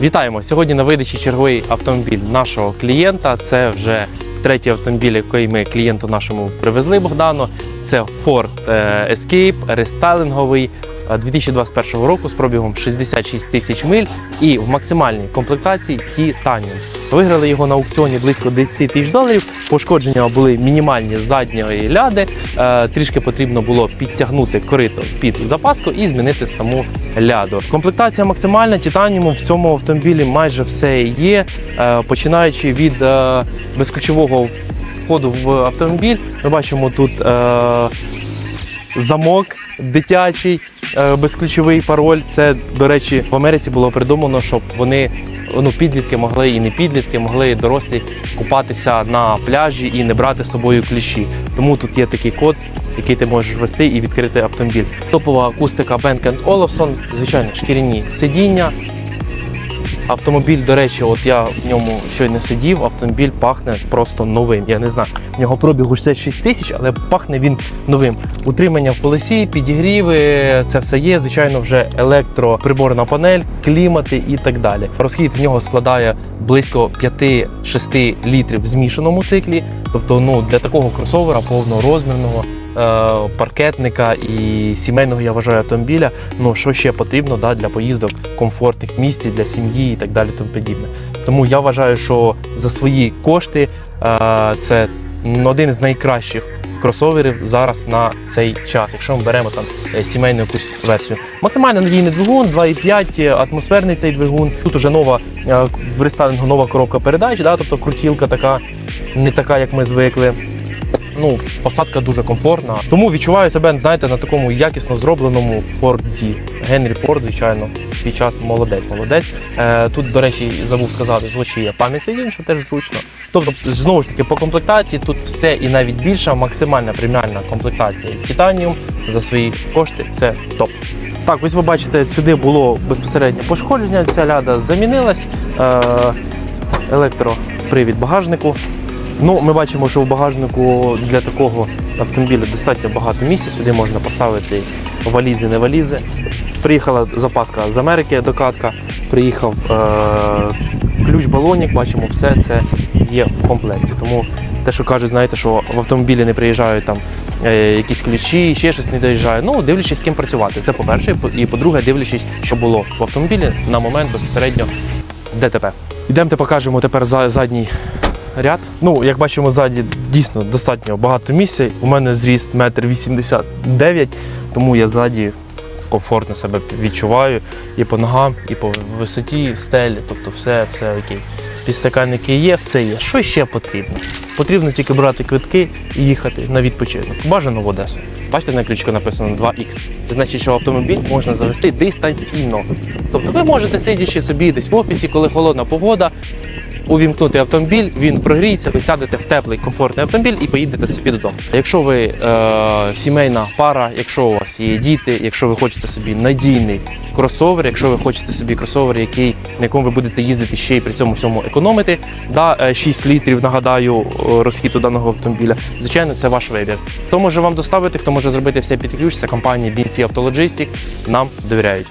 Вітаємо! Сьогодні на видачі черговий автомобіль нашого клієнта. Це вже третій автомобіль, який ми клієнту нашому привезли Богдану. Це Ford е, Escape рестайлинговий 2021 року з пробігом 66 тисяч миль і в максимальній комплектації Titanium. Виграли його на аукціоні близько 10 тисяч доларів. Пошкодження були мінімальні задньої ляди. Е, Трішки потрібно було підтягнути корито під запаску і змінити саму ляду. Комплектація максимальна. Титаніуму в цьому автомобілі майже все є. Е, Починаючи від е, безключового входу в автомобіль, ми бачимо тут замок дитячий, е, безключовий пароль. Це, до речі, в Америці було придумано, щоб вони. Ну, підлітки могли і не підлітки, могли і дорослі купатися на пляжі і не брати з собою кліщі. Тому тут є такий код, який ти можеш ввести і відкрити автомобіль. Топова акустика Bang Olufsen, звичайно, шкіряні сидіння. Автомобіль, до речі, от я в ньому щойно сидів, автомобіль пахне просто новим. Я не знаю. В нього пробігу 66 тисяч, але пахне він новим. Утримання в колесі, підігріви, це все є. Звичайно, вже електроприборна панель, клімати і так далі. Розхід в нього складає близько 5-6 літрів в змішаному циклі. Тобто, ну для такого кросовера повнорозмірного. е, Паркетника і сімейного я вважаю автомобіля. Ну що ще потрібно да, для поїздок комфортних місць для сім'ї і так далі. Тому подібне. Тому я вважаю, що за свої кошти е, це один з найкращих кросоверів зараз на цей час, якщо ми беремо там е, сімейну якусь версію. Максимально надійний двигун, 2,5, атмосферний цей двигун. Тут уже нова е, в рестайлінгу нова коробка передач, да, тобто крутілка така, не така, як ми звикли. Ну, посадка дуже комфортна. Тому відчуваю себе, знаєте, на такому якісно зробленому Форді. Генрі Форд, звичайно, свій час молодець, молодець. Е, тут, до речі, забув сказати, звучить є пам'ять сидінь, що теж зручно. Тобто, знову ж таки, по комплектації тут все і навіть більша, максимальна преміальна комплектація Titanium за свої кошти це топ. Так, ось ви бачите, сюди було безпосередньо пошкодження. Ця ляда замінилась. Е, електропривід багажнику. Ну, ми бачимо, що в багажнику для такого автомобіля достатньо багато місця. Сюди можна поставити валізи, не валізи. Приїхала запаска з Америки, докатка. Приїхав е- ключ-балонік, бачимо, все це є в комплекті. Тому те, що кажуть, знаєте, що в автомобілі не приїжджають там е- якісь ключі, ще щось не доїжджає. Ну, дивлячись, з ким працювати. Це по-перше, і по- і по-друге, дивлячись, що було в автомобілі на момент безпосередньо ДТП. Йдемте покажемо тепер задній ряд. Ну, як бачимо, ззаді дійсно достатньо багато місця. У мене зріст 1,89 м, тому я ззаді комфортно себе відчуваю і по ногам, і по висоті, стелі, тобто все, все окей. Підстаканники є, все є. Що ще потрібно? Потрібно тільки брати квитки і їхати на відпочинок. Бажано в Одесу. Бачите, на ключку написано 2Х. Це значить, що автомобіль можна завести дистанційно. Тобто ви можете сидячи собі десь в офісі, коли холодна погода, увімкнути автомобіль, він прогріється, ви сядете в теплий комфортний автомобіль і поїдете собі додому. Якщо ви е, сімейна пара, якщо у вас є діти, якщо ви хочете собі надійний кросовер, якщо ви хочете собі кросовер, який на якому ви будете їздити ще й при цьому всьому економити, да, е, 6 літрів, нагадаю, е, розхід даного автомобіля. Звичайно, це ваш вибір. Хто може вам доставити, хто може зробити все під ключ, це компанія BNC Auto Logistics. Нам довіряють.